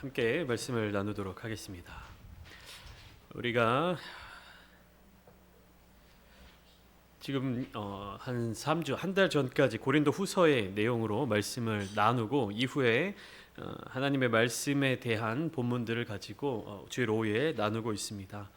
함께 말씀을 나누도록 하겠습니다. 우리가 지금 어, 한 3주 한 달 전까지 고린도 후서의 내용으로 말씀을 나누고 이후에 어, 하나님의 말씀에 대한 본문들을 가지고 어, 주일 오후에 나누고 있습니다.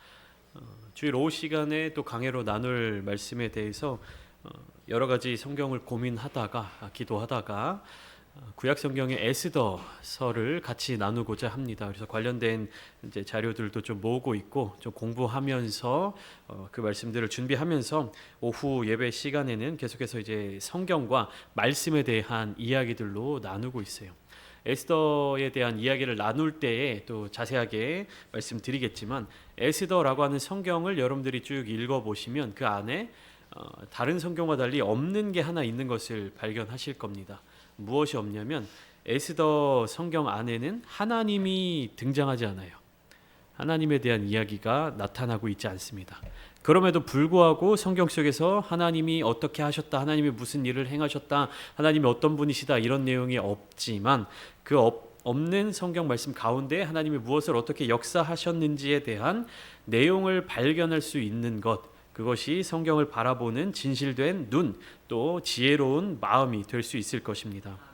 어, 주일 오후 시간에 또 강해로 나눌 말씀에 대해서 어, 여러 가지 성경을 고민하다가 아, 기도하다가 어, 구약 성경의 에스더서를 같이 나누고자 합니다. 그래서 관련된 이제 자료들도 좀 모으고 있고 좀 공부하면서 어, 그 말씀들을 준비하면서 오후 예배 시간에는 계속해서 이제 성경과 말씀에 대한 이야기들로 나누고 있어요. 에스더에 대한 이야기를 나눌 때에 또 자세하게 말씀드리겠지만 에스더라고 하는 성경을 여러분들이 쭉 읽어 보시면 그 안에 어, 다른 성경과 달리 없는 게 하나 있는 것을 발견하실 겁니다. 무엇이 없냐면 에스더 성경 안에는 하나님이 등장하지 않아요. 하나님에 대한 이야기가 나타나고 있지 않습니다. 그럼에도 불구하고 성경 속에서 하나님이 어떻게 하셨다, 하나님이 무슨 일을 행하셨다, 하나님이 어떤 분이시다 이런 내용이 없지만 그 없, 없는 성경 말씀 가운데 하나님이 무엇을 어떻게 역사하셨는지에 대한 내용을 발견할 수 있는 것 그것이 성경을 바라보는 진실된 눈, 또 지혜로운 마음이 될 수 있을 것입니다.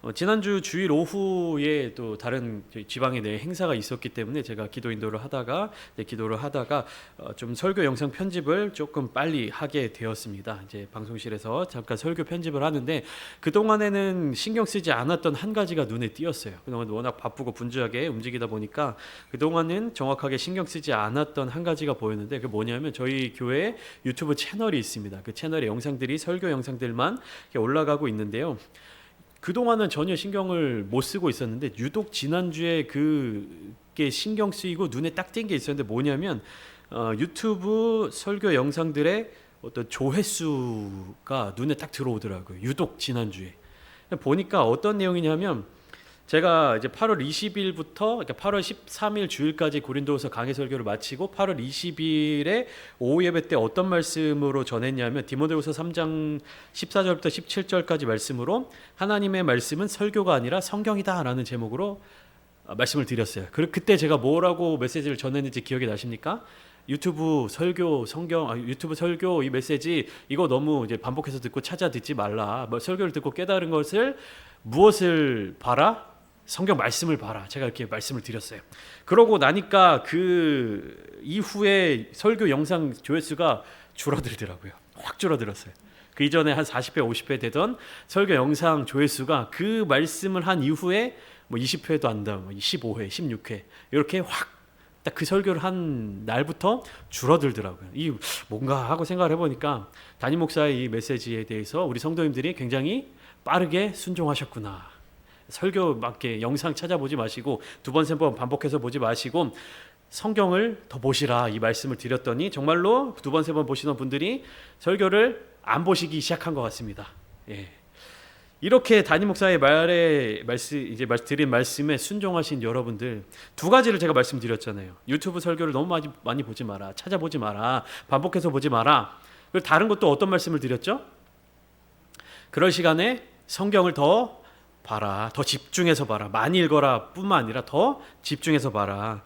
어, 지난주 주일 오후에 또 다른 지방에 내 행사가 있었기 때문에 제가 기도 인도를 하다가 네, 기도를 하다가 어, 좀 설교 영상 편집을 조금 빨리 하게 되었습니다. 이제 방송실에서 잠깐 설교 편집을 하는데 그 동안에는 신경 쓰지 않았던 한 가지가 눈에 띄었어요. 그동안 워낙 바쁘고 분주하게 움직이다 보니까 그 동안은 정확하게 신경 쓰지 않았던 한 가지가 보였는데 그 뭐냐면 저희 교회 유튜브 채널이 있습니다. 그 채널에 영상들이 설교 영상들만 올라가고 있는데요. 그동안은 전혀 신경을 못 쓰고 있었는데 유독 지난주에 그게 신경 쓰이고 눈에 딱 띈 게 있었는데 뭐냐면 어, 유튜브 설교 영상들의 어떤 조회수가 눈에 딱 들어오더라고요. 유독 지난주에 보니까 어떤 내용이냐면 제가 이제 8월 20일부터 그러니까 8월 13일 주일까지 고린도서 강해 설교를 마치고 8월 20일에 오후 예배 때 어떤 말씀으로 전했냐면 디모데후서 3장 14절부터 17절까지 말씀으로 하나님의 말씀은 설교가 아니라 성경이다라는 제목으로 어, 말씀을 드렸어요. 그 그때 제가 뭐라고 메시지를 전했는지 기억이 나십니까? 유튜브 설교 성경 아, 유튜브 설교 이 메시지 이거 너무 이제 반복해서 듣고 찾아 듣지 말라. 뭐 설교를 듣고 깨달은 것을 무엇을 봐라? 성경 말씀을 봐라. 제가 이렇게 말씀을 드렸어요. 그러고 나니까 그 이후에 설교 영상 조회수가 줄어들더라고요. 확 줄어들었어요. 그 이전에 한 40회, 50회 되던 설교 영상 조회수가 그 말씀을 한 이후에 뭐 20회도 안다, 뭐 15회, 16회 이렇게 확 딱 그 설교를 한 날부터 줄어들더라고요. 이 뭔가 하고 생각을 해보니까 담임 목사의 이 메시지에 대해서 우리 성도님들이 굉장히 빠르게 순종하셨구나. 설교 맞게 영상 찾아보지 마시고 두 번 세 번 반복해서 보지 마시고 성경을 더 보시라 이 말씀을 드렸더니 정말로 두 번 세 번 보시던 분들이 설교를 안 보시기 시작한 것 같습니다. 예. 이렇게 담임 목사의 말에 말씀 이제 말 드린 말씀에 순종하신 여러분들 두 가지를 제가 말씀드렸잖아요. 유튜브 설교를 너무 많이 많이 보지 마라. 찾아보지 마라. 반복해서 보지 마라. 그리고 다른 것도 어떤 말씀을 드렸죠? 그럴 시간에 성경을 더 봐라. 더 집중해서 봐라. 많이 읽어라 뿐만 아니라 더 집중해서 봐라.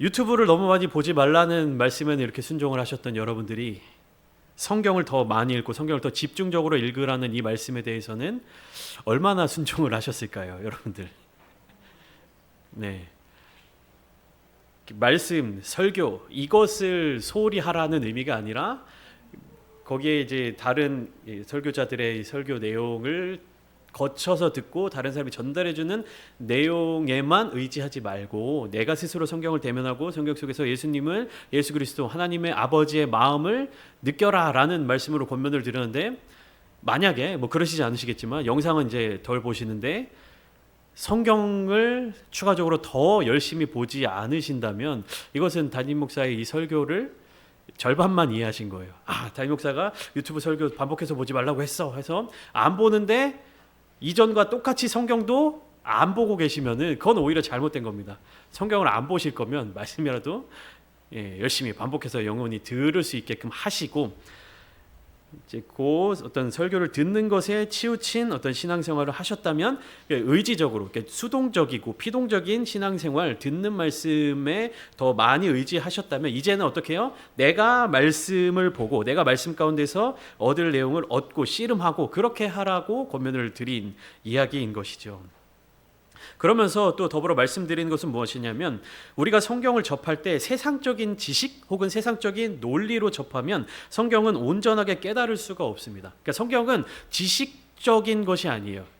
유튜브를 너무 많이 보지 말라는 말씀에는 이렇게 순종을 하셨던 여러분들이 성경을 더 많이 읽고 성경을 더 집중적으로 읽으라는 이 말씀에 대해서는 얼마나 순종을 하셨을까요, 여러분들? 네. 말씀, 설교 이것을 소홀히 하라는 의미가 아니라 거기에 이제 다른 설교자들의 설교 내용을 거쳐서 듣고 다른 사람이 전달해 주는 내용에만 의지하지 말고 내가 스스로 성경을 대면하고 성경 속에서 예수님을 예수 그리스도 하나님의 아버지의 마음을 느껴라라는 말씀으로 권면을 드렸는데 만약에 뭐 그러시지 않으시겠지만 영상은 이제 덜 보시는데 성경을 추가적으로 더 열심히 보지 않으신다면 이것은 담임 목사의 이 설교를 절반만 이해하신 거예요. 아, 담임 목사가 유튜브 설교 반복해서 보지 말라고 했어. 해서 안 보는데 이전과 똑같이 성경도 안 보고 계시면은 그건 오히려 잘못된 겁니다. 성경을 안 보실 거면 말씀이라도 예, 열심히 반복해서 영원히 들을 수 있게끔 하시고 이제 그 어떤 설교를 듣는 것에 치우친 어떤 신앙생활을 하셨다면 의지적으로 수동적이고 피동적인 신앙생활 듣는 말씀에 더 많이 의지하셨다면 이제는 어떻게 해요? 내가 말씀을 보고 내가 말씀 가운데서 얻을 내용을 얻고 씨름하고 그렇게 하라고 권면을 드린 이야기인 것이죠. 그러면서 또 더불어 말씀드리는 것은 무엇이냐면 우리가 성경을 접할 때 세상적인 지식 혹은 세상적인 논리로 접하면 성경은 온전하게 깨달을 수가 없습니다. 그러니까 성경은 지식적인 것이 아니에요.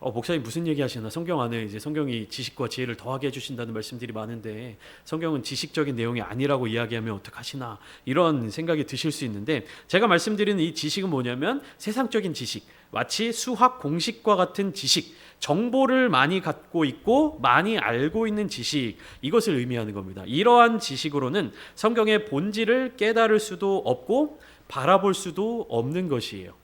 어, 목사님 무슨 얘기 하시나? 성경 안에 이제 성경이 지식과 지혜를 더하게 해주신다는 말씀들이 많은데 성경은 지식적인 내용이 아니라고 이야기하면 어떡하시나? 이런 생각이 드실 수 있는데 제가 말씀드리는 이 지식은 뭐냐면 세상적인 지식, 마치 수학 공식과 같은 지식, 정보를 많이 갖고 있고 많이 알고 있는 지식 이것을 의미하는 겁니다. 이러한 지식으로는 성경의 본질을 깨달을 수도 없고 바라볼 수도 없는 것이에요.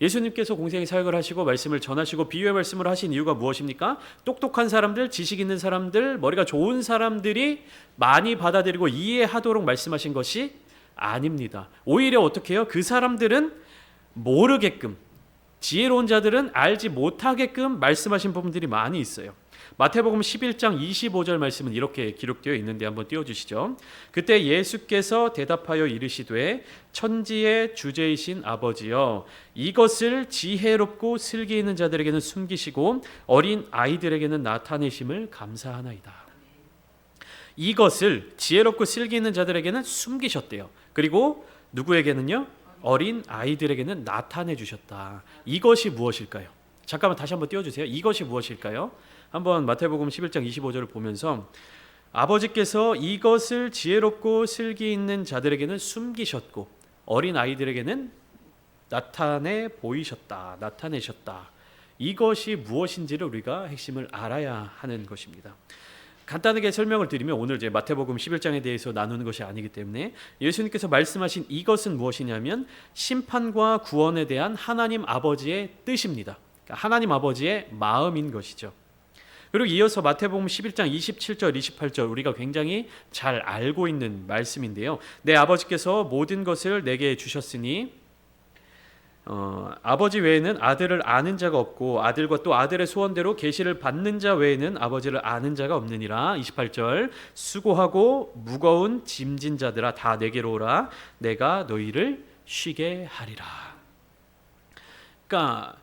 예수님께서 공생의 사역을 하시고 말씀을 전하시고 비유의 말씀을 하신 이유가 무엇입니까? 똑똑한 사람들, 지식 있는 사람들, 머리가 좋은 사람들이 많이 받아들이고 이해하도록 말씀하신 것이 아닙니다. 오히려 어떻게 해요? 그 사람들은 모르게끔 지혜로운 자들은 알지 못하게끔 말씀하신 부분들이 많이 있어요. 마태복음 11장 25절 말씀은 이렇게 기록되어 있는데 한번 띄워 주시죠. 그때 예수께서 대답하여 이르시되 천지의 주제이신 아버지여 이것을 지혜롭고 슬기 있는 자들에게는 숨기시고 어린 아이들에게는 나타내심을 감사하나이다. 이것을 지혜롭고 슬기 있는 자들에게는 숨기셨대요. 그리고 누구에게는요? 어린 아이들에게는 나타내 주셨다. 이것이 무엇일까요? 잠깐만 다시 한번 띄워 주세요. 이것이 무엇일까요? 한번 마태복음 11장 25절을 보면서 아버지께서 이것을 지혜롭고 슬기 있는 자들에게는 숨기셨고 어린 아이들에게는 나타내 보이셨다. 나타내셨다. 이것이 무엇인지를 우리가 핵심을 알아야 하는 것입니다. 간단하게 설명을 드리면 오늘 이제 마태복음 11장에 대해서 나누는 것이 아니기 때문에 예수님께서 말씀하신 이것은 무엇이냐면 심판과 구원에 대한 하나님 아버지의 뜻입니다. 그러니까 하나님 아버지의 마음인 것이죠. 그리고 이어서 마태복음 11장 27절 28절 우리가 굉장히 잘 알고 있는 말씀인데요. 내 아버지께서 모든 것을 내게 주셨으니 어, 아버지 외에는 아들을 아는 자가 없고 아들과 또 아들의 소원대로 계시를 받는 자 외에는 아버지를 아는 자가 없느니라. 28절 수고하고 무거운 짐진 자들아 다 내게로 오라 내가 너희를 쉬게 하리라. 그러니까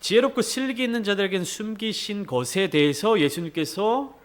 지혜롭고 슬기 있는 자들에게는 숨기신 것에 대해서 예수님께서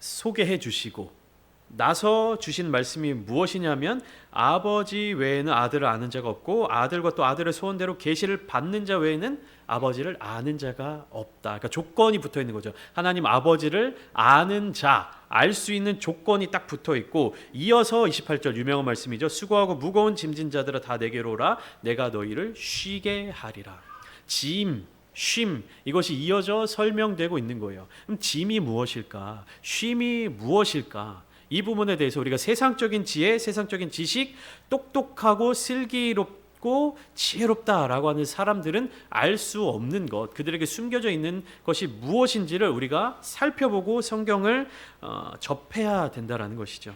소개해 주시고 나서 주신 말씀이 무엇이냐면 아버지 외에는 아들을 아는 자가 없고 아들과 또 아들의 소원대로 계시를 받는 자 외에는 아버지를 아는 자가 없다. 그러니까 조건이 붙어 있는 거죠. 하나님 아버지를 아는 자, 알 수 있는 조건이 딱 붙어 있고 이어서 28절 유명한 말씀이죠. 수고하고 무거운 짐진 자들아 다 내게로 오라 내가 너희를 쉬게 하리라. 짐, 쉼 이것이 이어져 설명되고 있는 거예요. 그럼 짐이 무엇일까? 쉼이 무엇일까? 이 부분에 대해서 우리가 세상적인 지혜, 세상적인 지식, 똑똑하고 슬기롭고 지혜롭다라고 하는 사람들은 알 수 없는 것, 그들에게 숨겨져 있는 것이 무엇인지를 우리가 살펴보고 성경을 어, 접해야 된다라는 것이죠.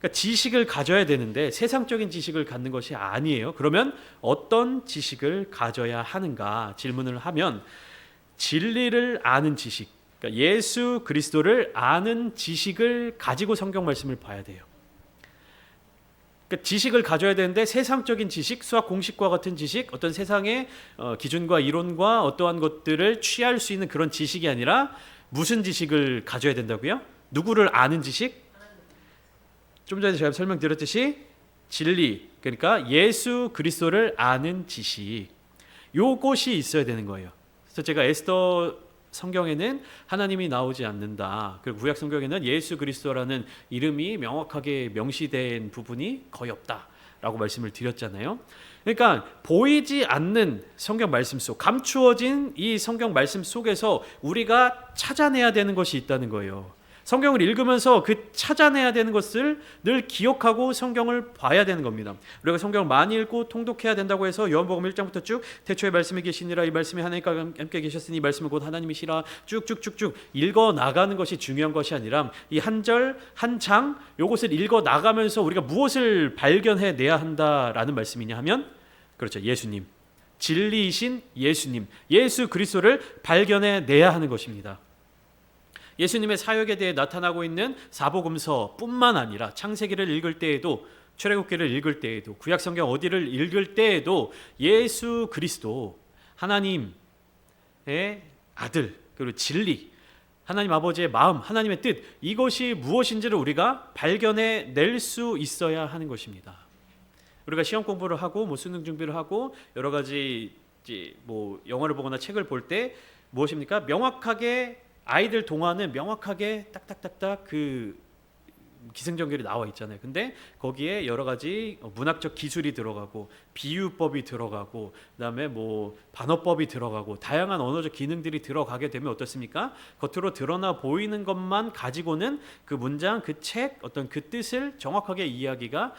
그러니까 지식을 가져야 되는데 세상적인 지식을 갖는 것이 아니에요. 그러면 어떤 지식을 가져야 하는가 질문을 하면 진리를 아는 지식, 그러니까 예수 그리스도를 아는 지식을 가지고 성경 말씀을 봐야 돼요. 그러니까 지식을 가져야 되는데 세상적인 지식, 수학 공식과 같은 지식, 어떤 세상의 어, 기준과 이론과 어떠한 것들을 취할 수 있는 그런 지식이 아니라 무슨 지식을 가져야 된다고요? 누구를 아는 지식? 좀 전에 제가 설명드렸듯이 진리, 그러니까 예수 그리스도를 아는 지식. 요것이 있어야 되는 거예요. 그래서 제가 에스더 성경에는 하나님이 나오지 않는다. 그리고 구약 성경에는 예수 그리스도라는 이름이 명확하게 명시된 부분이 거의 없다 라고 말씀을 드렸잖아요. 그러니까 보이지 않는 성경 말씀 속 감추어진 이 성경 말씀 속에서 우리가 찾아내야 되는 것이 있다는 거예요. 성경을 읽으면서 그 찾아내야 되는 것을 늘 기억하고 성경을 봐야 되는 겁니다. 우리가 성경을 많이 읽고 통독해야 된다고 해서 요한복음 1장부터 쭉 태초에 말씀이 계시니라 이 말씀이 하나님과 함께 계셨으니 이 말씀은 곧 하나님이시라 쭉쭉쭉쭉 읽어 나가는 것이 중요한 것이 아니라 이 한 절한장 요것을 읽어 나가면서 우리가 무엇을 발견해 내야 한다라는 말씀이냐 하면 그렇죠. 예수님. 진리이신 예수님. 예수 그리스도를 발견해 내야 하는 것입니다. 예수님의 사역에 대해 나타나고 있는 사복음서뿐만 아니라 창세기를 읽을 때에도 출애굽기를 읽을 때에도 구약 성경 어디를 읽을 때에도 예수 그리스도 하나님의 아들 그리고 진리 하나님 아버지의 마음 하나님의 뜻 이것이 무엇인지를 우리가 발견해 낼 수 있어야 하는 것입니다. 우리가 시험 공부를 하고 뭐 수능 준비를 하고 여러 가지 뭐 영화를 보거나 책을 볼 때 무엇입니까? 명확하게 아이들 동화는 명확하게 딱딱딱딱 그 기승전결이 나와 있잖아요. 근데 거기에 여러 가지 문학적 기술이 들어가고 비유법이 들어가고 그다음에 뭐 반어법이 들어가고 다양한 언어적 기능들이 들어가게 되면 어떻습니까? 겉으로 드러나 보이는 것만 가지고는 그 문장, 그 책 어떤 그 뜻을 정확하게 이해하기가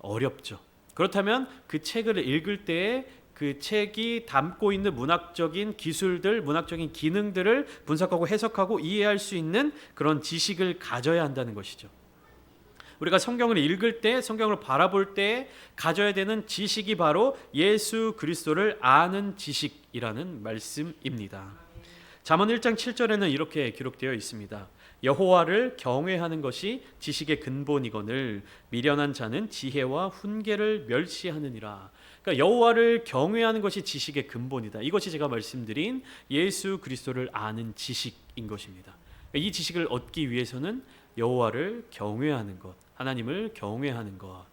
어렵죠. 그렇다면 그 책을 읽을 때에 그 책이 담고 있는 문학적인 기술들, 문학적인 기능들을 분석하고 해석하고 이해할 수 있는 그런 지식을 가져야 한다는 것이죠. 우리가 성경을 읽을 때, 성경을 바라볼 때 가져야 되는 지식이 바로 예수 그리스도를 아는 지식이라는 말씀입니다. 잠언 1장 7절에는 이렇게 기록되어 있습니다. 여호와를 경외하는 것이 지식의 근본이거늘 미련한 자는 지혜와 훈계를 멸시하느니라. 그러니까 여호와를 경외하는 것이 지식의 근본이다. 이것이 제가 말씀드린 예수 그리스도를 아는 지식인 것입니다. 그러니까 이 지식을 얻기 위해서는 여호와를 경외하는 것, 하나님을 경외하는 것,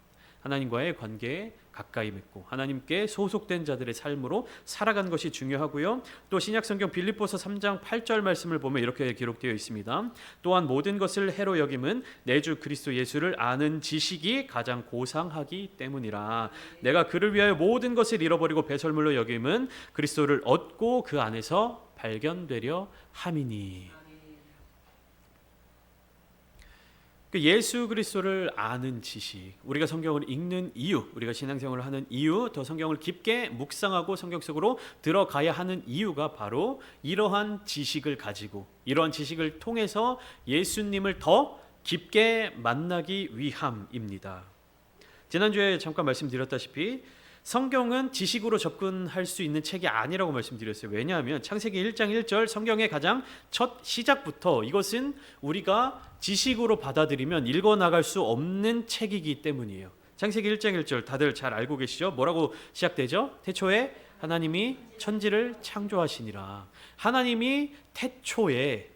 하나님과의 관계에 가까이 맺고 하나님께 소속된 자들의 삶으로 살아가는 것이 중요하고요. 또 신약 성경 빌립보서 3장 8절 말씀을 보면 이렇게 기록되어 있습니다. 또한 모든 것을 해로 여김은 내 주 그리스도 예수를 아는 지식이 가장 고상하기 때문이라. 내가 그를 위하여 모든 것을 잃어버리고 배설물로 여김은 그리스도를 얻고 그 안에서 발견되려 함이니. 그 예수 그리스도를 아는 지식, 우리가 성경을 읽는 이유, 우리가 신앙생활을 하는 이유, 더 성경을 깊게 묵상하고 성경 속으로 들어가야 하는 이유가 바로 이러한 지식을 가지고 이러한 지식을 통해서 예수님을 더 깊게 만나기 위함입니다. 지난주에 잠깐 말씀드렸다시피 성경은 지식으로 접근할 수 있는 책이 아니라고 말씀드렸어요. 왜냐하면 창세기 1장 1절 성경의 가장 첫 시작부터 이것은 우리가 지식으로 받아들이면 읽어 나갈 수 없는 책이기 때문이에요. 창세기 1장 1절 다들 잘 알고 계시죠? 뭐라고 시작되죠? 태초에 하나님이 천지를 창조하시니라. 하나님이 태초에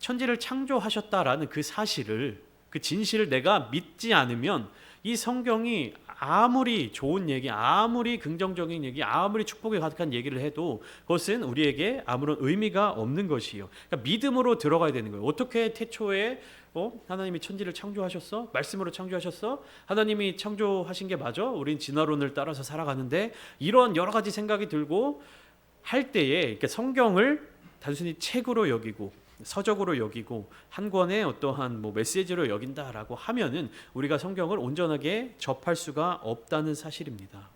천지를 창조하셨다라는 그 사실을 그 진실을 내가 믿지 않으면 이 성경이 아무리 좋은 얘기, 아무리 긍정적인 얘기, 아무리 축복에 가득한 얘기를 해도 그것은 우리에게 아무런 의미가 없는 것이요. 그러니까 믿음으로 들어가야 되는 거예요. 어떻게 태초에 어? 하나님이 천지를 창조하셨어? 말씀으로 창조하셨어? 하나님이 창조하신 게 맞아? 우린 진화론을 따라서 살아가는데 이런 여러 가지 생각이 들고 할 때에 성경을 단순히 책으로 여기고 서적으로 여기고 한 권의 어떠한 뭐 메시지로 여긴다라고 하면은 우리가 성경을 온전하게 접할 수가 없다는 사실입니다.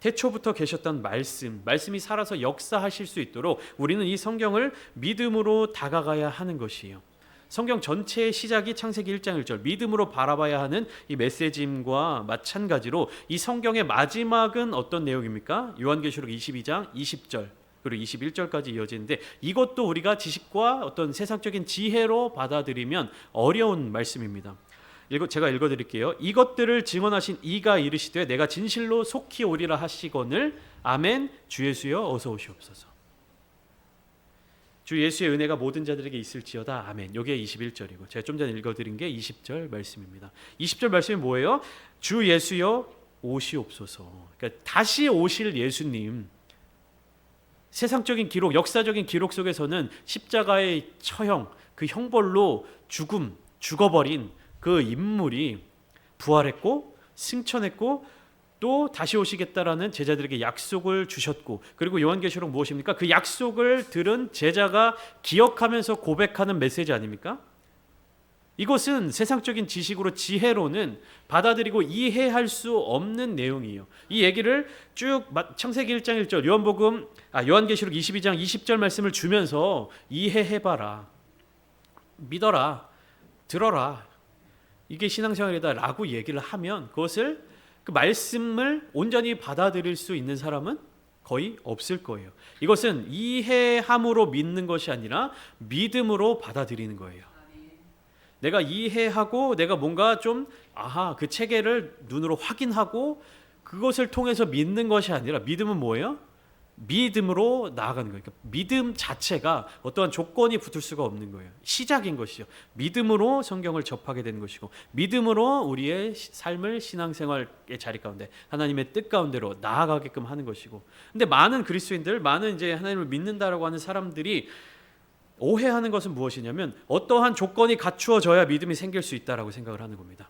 태초부터 계셨던 말씀, 말씀이 살아서 역사하실 수 있도록 우리는 이 성경을 믿음으로 다가가야 하는 것이에요. 성경 전체의 시작이 창세기 1장 1절 믿음으로 바라봐야 하는 이 메시지임과 마찬가지로 이 성경의 마지막은 어떤 내용입니까? 요한계시록 22장 20절 그리고 21절까지 이어지는데 이것도 우리가 지식과 어떤 세상적인 지혜로 받아들이면 어려운 말씀입니다. 읽어 제가 읽어 드릴게요. 이것들을 증언하신 이가 이르시되 내가 진실로 속히 오리라 하시거늘 아멘 주 예수여 어서 오시옵소서. 주 예수의 은혜가 모든 자들에게 있을지어다. 아멘. 요게 21절이고 제가 좀 전에 읽어 드린 게 20절 말씀입니다. 20절 말씀이 뭐예요? 주 예수여 오시옵소서. 그러니까 다시 오실 예수님 세상적인 기록, 역사적인 기록 속에서는 십자가의 처형, 그 형벌로 죽음, 죽어버린 그 인물이 부활했고 승천했고 또 다시 오시겠다라는 제자들에게 약속을 주셨고 그리고 요한계시록 무엇입니까? 그 약속을 들은 제자가 기억하면서 고백하는 메시지 아닙니까? 이것은 세상적인 지식으로 지혜로는 받아들이고 이해할 수 없는 내용이에요. 이 얘기를 쭉 마- 창세기 1장 1절 요한복음 아 요한계시록 22장 20절 말씀을 주면서 이해해 봐라. 믿어라. 들어라. 이게 신앙생활이다라고 얘기를 하면 그것을 그 말씀을 온전히 받아들일 수 있는 사람은 거의 없을 거예요. 이것은 이해함으로 믿는 것이 아니라 믿음으로 받아들이는 거예요. 내가 이해하고 내가 뭔가 좀 아하 그 체계를 눈으로 확인하고 그것을 통해서 믿는 것이 아니라 믿음은 뭐예요? 믿음으로 나아가는 거예요. 그러니까 믿음 자체가 어떠한 조건이 붙을 수가 없는 거예요. 시작인 것이죠. 믿음으로 성경을 접하게 되는 것이고 믿음으로 우리의 시- 삶을 신앙생활의 자리 가운데 하나님의 뜻 가운데로 나아가게끔 하는 것이고. 근데 많은 그리스도인들, 많은 이제 하나님을 믿는다라고 하는 사람들이 오해하는 것은 무엇이냐면 어떠한 조건이 갖추어져야 믿음이 생길 수 있다라고 생각을 하는 겁니다.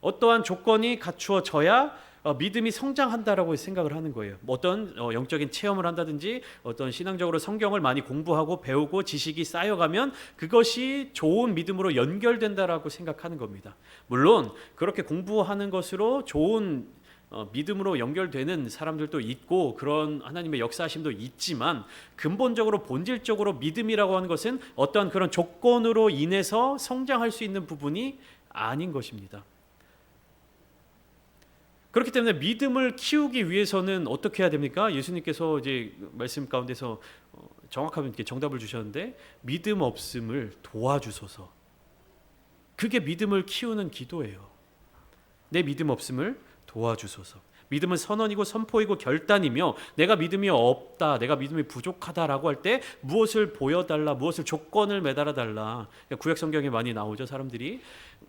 어떠한 조건이 갖추어져야 어, 믿음이 성장한다라고 생각을 하는 거예요. 뭐 어떤 어, 영적인 체험을 한다든지 어떤 신앙적으로 성경을 많이 공부하고 배우고 지식이 쌓여가면 그것이 좋은 믿음으로 연결된다라고 생각하는 겁니다. 물론 그렇게 공부하는 것으로 좋은 어, 믿음으로 연결되는 사람들도 있고 그런 하나님의 역사하심도 있지만 근본적으로 본질적으로 믿음이라고 하는 것은 어떠한 그런 조건으로 인해서 성장할 수 있는 부분이 아닌 것입니다. 그렇기 때문에 믿음을 키우기 위해서는 어떻게 해야 됩니까? 예수님께서 이제 말씀 가운데서 어, 정확하게 정답을 주셨는데 믿음 없음을 도와주소서. 그게 믿음을 키우는 기도예요. 내 믿음 없음을 도와주소서. 믿음은 선언이고 선포이고 결단이며 내가 믿음이 없다, 내가 믿음이 부족하다라고 할 때 무엇을 보여달라, 무엇을 조건을 매달아 달라. 구약 성경에 많이 나오죠 사람들이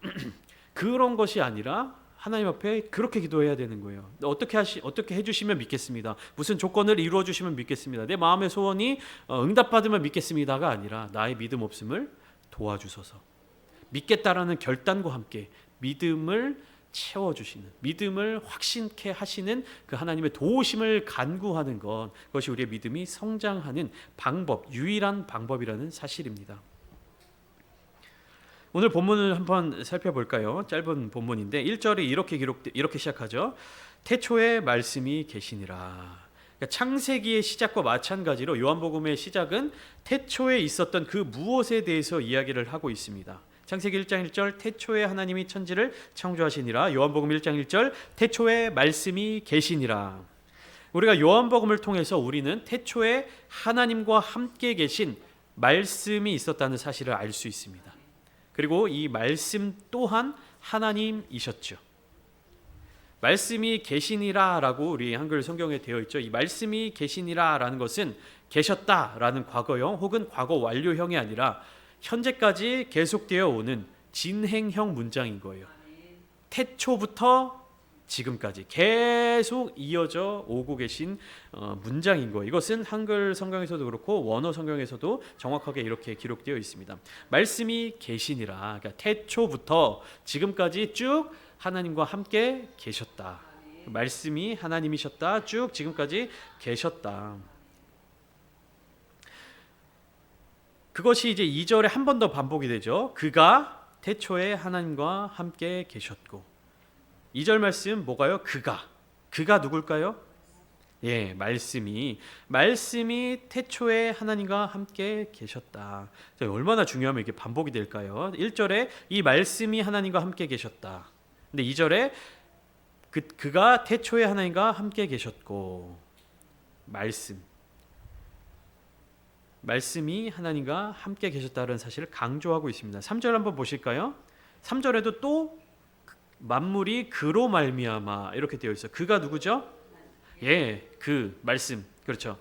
그런 것이 아니라 하나님 앞에 그렇게 기도해야 되는 거예요. 어떻게 하시 어떻게 해주시면 믿겠습니다. 무슨 조건을 이루어 주시면 믿겠습니다. 내 마음의 소원이 어, 응답받으면 믿겠습니다가 아니라 나의 믿음 없음을 도와주소서. 믿겠다라는 결단과 함께 믿음을 채워주시는 믿음을 확신케 하시는 그 하나님의 도우심을 간구하는 것 그것이 우리의 믿음이 성장하는 방법 유일한 방법이라는 사실입니다. 오늘 본문을 한번 살펴볼까요? 짧은 본문인데 1절이 이렇게 기록 이렇게 시작하죠. 태초에 말씀이 계시니라. 그러니까 창세기의 시작과 마찬가지로 요한복음의 시작은 태초에 있었던 그 무엇에 대해서 이야기를 하고 있습니다. 창세기 1장 1절 태초에 하나님이 천지를 창조하시니라. 요한복음 1장 1절 태초에 말씀이 계시니라. 우리가 요한복음을 통해서 우리는 태초에 하나님과 함께 계신 말씀이 있었다는 사실을 알 수 있습니다. 그리고 이 말씀 또한 하나님이셨죠. 말씀이 계시니라라고 우리 한글 성경에 되어 있죠. 이 말씀이 계시니라라는 것은 계셨다라는 과거형 혹은 과거 완료형이 아니라 현재까지 계속되어 오는 진행형 문장인 거예요. 태초부터 지금까지 계속 이어져 오고 계신 어, 문장인 거예요. 이것은 한글 성경에서도 그렇고 원어 성경에서도 정확하게 이렇게 기록되어 있습니다. 말씀이 계시니라. 그러니까 태초부터 지금까지 쭉 하나님과 함께 계셨다. 말씀이 하나님이셨다. 쭉 지금까지 계셨다. 그것이 이제 2절에 한 번 더 반복이 되죠. 그가 태초에 하나님과 함께 계셨고 2절 말씀 뭐가요? 그가. 그가 누굴까요? 예, 말씀이 말씀이 태초에 하나님과 함께 계셨다. 자, 얼마나 중요하면 이게 반복이 될까요? 1절에 이 말씀이 하나님과 함께 계셨다. 근데 2절에 그 그가 태초에 하나님과 함께 계셨고 말씀 말씀이 하나님과 함께 계셨다는 사실을 강조하고 있습니다. 3절 한번 보실까요? 3절에도 또 만물이 그로 말미암아 이렇게 되어 있어요. 그가 누구죠? 예, 그 말씀. 그렇죠.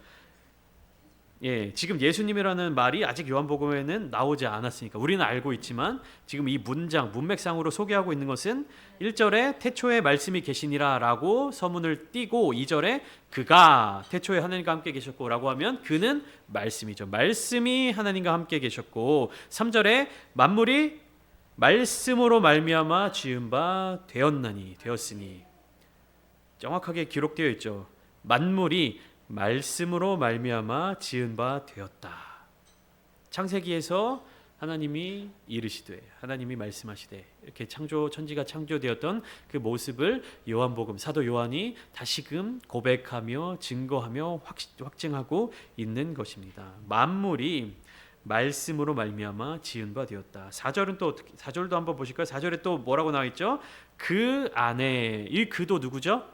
예, 지금 예수님이라는 말이 아직 요한복음에는 나오지 않았으니까 우리는 알고 있지만 지금 이 문장 문맥상으로 소개하고 있는 것은 1절에 태초에 말씀이 계시니라라고 서문을 띄고 2절에 그가 태초에 하나님과 함께 계셨고라고 하면 그는 말씀이죠. 말씀이 하나님과 함께 계셨고 3절에 만물이 말씀으로 말미암아 지은 바 되었나니 되었으니 정확하게 기록되어 있죠. 만물이 말씀으로 말미암아 지은 바 되었다. 창세기에서 하나님이 이르시되 하나님이 말씀하시되 이렇게 창조 천지가 창조되었던 그 모습을 요한복음 사도 요한이 다시금 고백하며 증거하며 확, 확증하고 있는 것입니다. 만물이 말씀으로 말미암아 지은 바 되었다. 4절은 또 어떻게 4절도 한번 보실까요? 4절에 또 뭐라고 나와 있죠? 그 안에 이 그도 누구죠?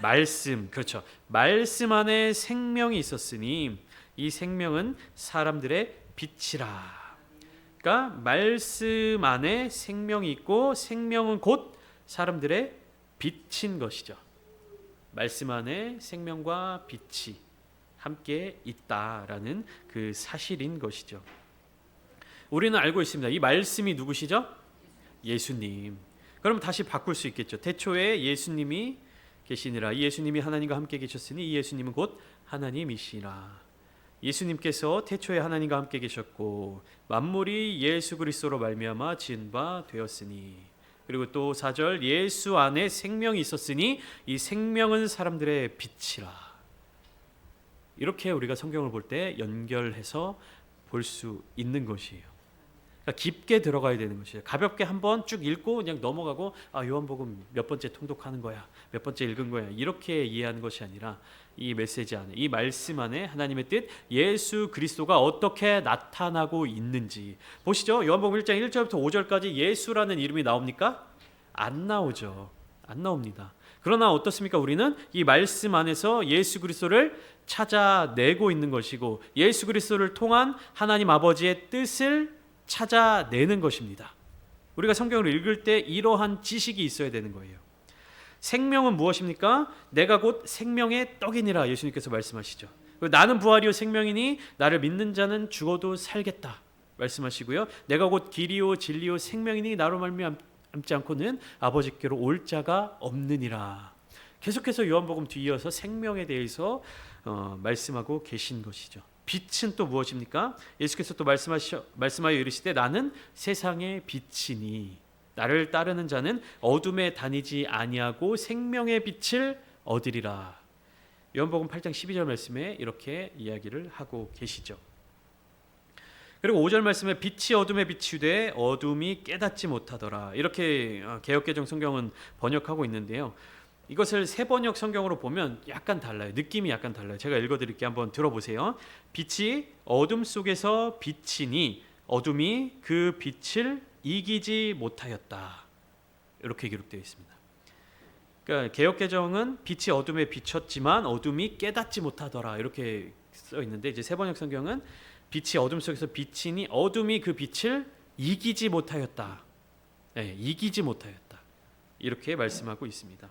말씀. 그렇죠. 말씀 안에 생명이 있었으니 이 생명은 사람들의 빛이라. 그러니까 말씀 안에 생명이 있고 생명은 곧 사람들의 빛인 것이죠. 말씀 안에 생명과 빛이 함께 있다라는 그 사실인 것이죠. 우리는 알고 있습니다. 이 말씀이 누구시죠? 예수님. 그럼 다시 바꿀 수 있겠죠. 태초에 예수님이 계시니라. 이 예수님이 하나님과 함께 계셨으니 이 예수님은 곧 하나님이시라. 예수님께서 태초에 하나님과 함께 계셨고 만물이 예수 그리스도로 말미암아 지은 바 되었으니 그리고 또 4절 예수 안에 생명이 있었으니 이 생명은 사람들의 빛이라. 이렇게 우리가 성경을 볼 때 연결해서 볼 수 있는 것이에요. 그러니까 깊게 들어가야 되는 것이에요. 가볍게 한번 쭉 읽고 그냥 넘어가고 아 요한복음 몇 번째 통독하는 거야, 몇 번째 읽은 거야 이렇게 이해하는 것이 아니라 이 메시지 안에 이 말씀 안에 하나님의 뜻 예수 그리스도가 어떻게 나타나고 있는지 보시죠. 요한복음 1장 1절부터 5절까지 예수라는 이름이 나옵니까? 안 나오죠. 안 나옵니다. 그러나 어떻습니까? 우리는 이 말씀 안에서 예수 그리스도를 찾아내고 있는 것이고 예수 그리스도를 통한 하나님 아버지의 뜻을 찾아내는 것입니다. 우리가 성경을 읽을 때 이러한 지식이 있어야 되는 거예요. 생명은 무엇입니까? 내가 곧 생명의 떡이니라 예수님께서 말씀하시죠. 나는 부활이요 생명이니 나를 믿는 자는 죽어도 살겠다 말씀하시고요. 내가 곧 길이요 진리요 생명이니 나로 말미암지 않고는 아버지께로 올 자가 없느니라. 계속해서 요한복음 뒤이어서 생명에 대해서 어, 말씀하고 계신 것이죠. 빛은 또 무엇입니까? 예수께서 또 말씀하셔 말씀하여 이르시되 나는 세상의 빛이니 나를 따르는 자는 어둠에 다니지 아니하고 생명의 빛을 얻으리라. 요한복음 8장 12절 말씀에 이렇게 이야기를 하고 계시죠. 그리고 5절 말씀에 빛이 어둠에 비추되 어둠이 깨닫지 못하더라. 이렇게 어, 개혁개정 성경은 번역하고 있는데요. 이것을 세 번역 성경으로 보면 약간 달라요. 느낌이 약간 달라요. 제가 읽어드릴게 한번 들어보세요. 빛이 어둠 속에서 비치니 어둠이 그 빛을 이기지 못하였다. 이렇게 기록되어 있습니다. 그러니까 개혁 개정은 빛이 어둠에 비쳤지만 어둠이 깨닫지 못하더라 이렇게 써 있는데 이제 세번역 성경은 빛이 어둠 속에서 비치니 어둠이 그 빛을 이기지 못하였다. 네, 이기지 못하였다. 이렇게 말씀하고 있습니다.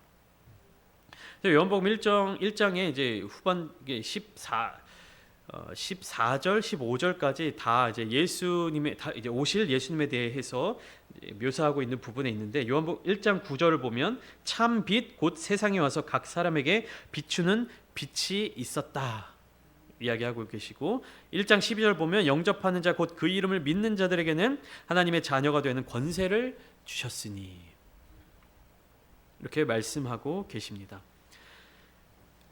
요한복음 1장 1장에 이제 후반 14 어, 14절, 15절까지 다 이제 예수님의 다 이제 오실 예수님에 대해서 묘사하고 있는 부분에 있는데 요한복음 1장 9절을 보면 참 빛 곧 세상에 와서 각 사람에게 비추는 빛이 있었다. 이야기하고 계시고 1장 12절 보면 영접하는 자 곧 그 이름을 믿는 자들에게는 하나님의 자녀가 되는 권세를 주셨으니 이렇게 말씀하고 계십니다.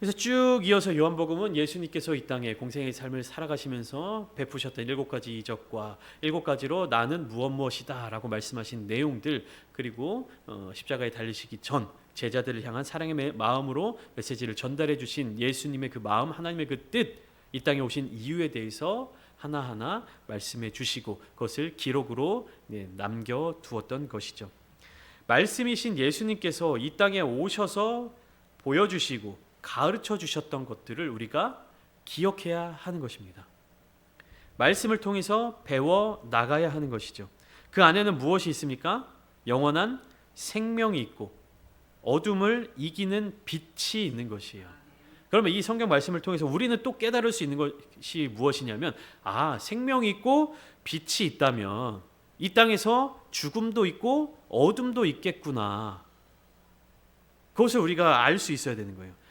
그래서 쭉 이어서 요한복음은 예수님께서 이 땅에 공생의 삶을 살아가시면서 베푸셨던 일곱 가지 이적과 일곱 가지로 나는 무엇 무엇이다라고 말씀하신 내용들 그리고 어, 십자가에 달리시기 전 제자들을 향한 사랑의 마음으로 메시지를 전달해 주신 예수님의 그 마음 하나님의 그 뜻 이 땅에 오신 이유에 대해서 하나하나 말씀해 주시고 그것을 기록으로 네, 남겨 두었던 것이죠. 말씀이신 예수님께서 이 땅에 오셔서 보여주시고 가르쳐 주셨던 것들을 우리가 기억해야 하는 것입니다. 말씀을 통해서 배워 나가야 하는 것이죠. 그 안에는 무엇이 있습니까? 영원한 생명이 있고 어둠을 이기는 빛이 있는 것이에요. 그러면 이 성경 말씀을 통해서 우리는 또 깨달을 수 있는 것이 무엇이냐면 아, 생명이 있고 빛이 있다면 이 땅에서 죽음도 있고 어둠도 있겠구나. 그것을 우리가 알 수 있어야 되는 거예요.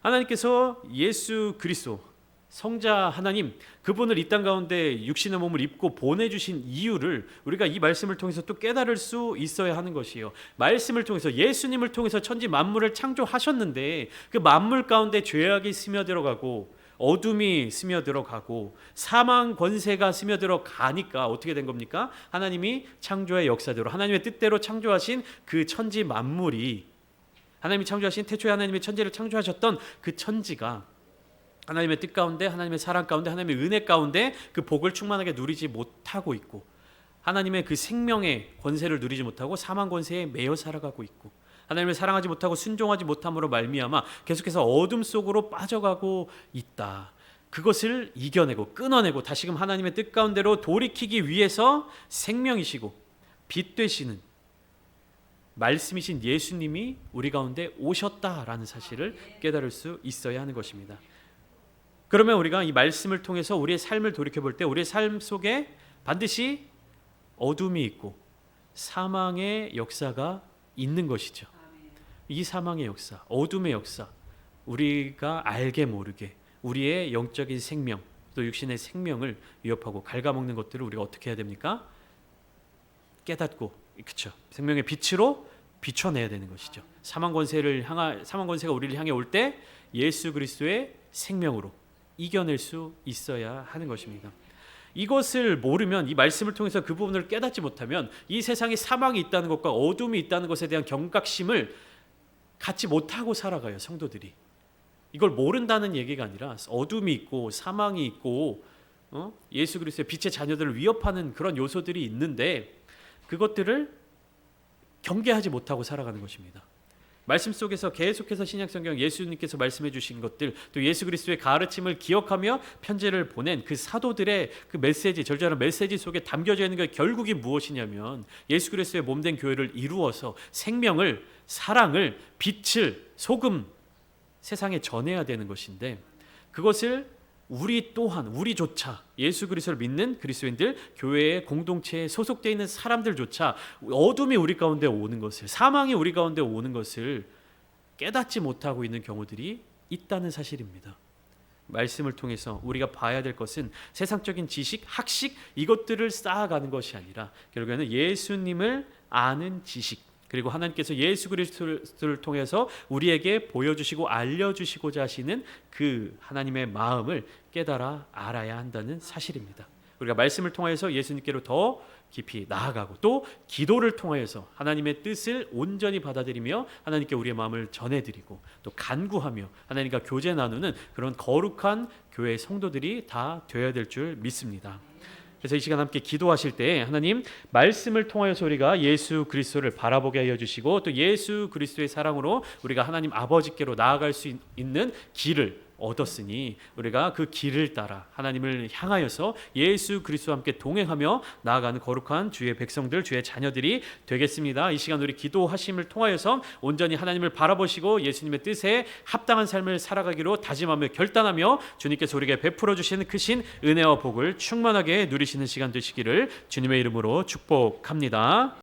하나님께서 예수 그리스도 성자 하나님 그분을 이 땅 가운데 육신의 몸을 입고 보내주신 이유를 우리가 이 말씀을 통해서 또 깨달을 수 있어야 하는 것이에요. 말씀을 통해서 예수님을 통해서 천지 만물을 창조하셨는데 그 만물 가운데 죄악이 스며들어가고 어둠이 스며들어가고 사망 권세가 스며들어가니까 어떻게 된 겁니까? 하나님이 창조의 역사대로 하나님의 뜻대로 창조하신 그 천지 만물이 하나님이 창조하신 태초에 하나님의 천지를 창조하셨던 그 천지가 하나님의 뜻 가운데 하나님의 사랑 가운데 하나님의 은혜 가운데 그 복을 충만하게 누리지 못하고 있고 하나님의 그 생명의 권세를 누리지 못하고 사망 권세에 매여 살아가고 있고 하나님을 사랑하지 못하고 순종하지 못함으로 말미암아 계속해서 어둠 속으로 빠져가고 있다. 그것을 이겨내고 끊어내고 다시금 하나님의 뜻 가운데로 돌이키기 위해서 생명이시고 빛 되시는 말씀이신 예수님이 우리 가운데 오셨다라는 사실을 깨달을 수 있어야 하는 것입니다. 그러면 우리가 이 말씀을 통해서 우리의 삶을 돌이켜 볼 때 우리의 삶 속에 반드시 어둠이 있고 사망의 역사가 있는 것이죠. 이 사망의 역사, 어둠의 역사, 우리가 알게 모르게 우리의 영적인 생명, 또 육신의 생명을 위협하고 갉아먹는 것들을 우리가 어떻게 해야 됩니까? 깨닫고, 그렇죠. 생명의 빛으로 비춰내야 되는 것이죠. 사망 권세를 향하 사망 권세가 우리를 향해 올 때 예수 그리스도의 생명으로 이겨낼 수 있어야 하는 것입니다. 이것을 모르면 이 말씀을 통해서 그 부분을 깨닫지 못하면 이 세상에 사망이 있다는 것과 어둠이 있다는 것에 대한 경각심을 갖지 못하고 살아가요 성도들이. 이걸 모른다는 얘기가 아니라 어둠이 있고 사망이 있고 어? 예수 그리스도의 빛의 자녀들을 위협하는 그런 요소들이 있는데 그것들을 경계하지 못하고 살아가는 것입니다. 말씀 속에서 계속해서 신약성경 예수님께서 말씀해 주신 것들 또 예수 그리스도의 가르침을 기억하며 편지를 보낸 그 사도들의 그 메시지 절절한 메시지 속에 담겨져 있는 게 결국이 무엇이냐면 예수 그리스도의 몸된 교회를 이루어서 생명을 사랑을 빛을 소금 세상에 전해야 되는 것인데 그것을 우리 또한 우리조차 예수 그리스도를 믿는 그리스도인들 교회의 공동체에 소속되어 있는 사람들조차 어둠이 우리 가운데 오는 것을 사망이 우리 가운데 오는 것을 깨닫지 못하고 있는 경우들이 있다는 사실입니다. 말씀을 통해서 우리가 봐야 될 것은 세상적인 지식, 학식 이것들을 쌓아가는 것이 아니라 결국에는 예수님을 아는 지식 그리고 하나님께서 예수 그리스도를 통해서 우리에게 보여주시고 알려주시고자 하시는 그 하나님의 마음을 깨달아 알아야 한다는 사실입니다. 우리가 말씀을 통해서 예수님께로 더 깊이 나아가고 또 기도를 통해서 하나님의 뜻을 온전히 받아들이며 하나님께 우리의 마음을 전해드리고 또 간구하며 하나님과 교제 나누는 그런 거룩한 교회 성도들이 다 되어야 될 줄 믿습니다. 그래서 이 시간 함께 기도하실 때 하나님 말씀을 통하여서 우리가 예수 그리스도를 바라보게 하여 주시고 또 예수 그리스도의 사랑으로 우리가 하나님 아버지께로 나아갈 수 있는 길을 얻었으니 우리가 그 길을 따라 하나님을 향하여서 예수 그리스도와 함께 동행하며 나아가는 거룩한 주의 백성들 주의 자녀들이 되겠습니다. 이 시간 우리 기도하심을 통하여서 온전히 하나님을 바라보시고 예수님의 뜻에 합당한 삶을 살아가기로 다짐하며 결단하며 주님께서 우리에게 베풀어 주시는 크신 은혜와 복을 충만하게 누리시는 시간 되시기를 주님의 이름으로 축복합니다.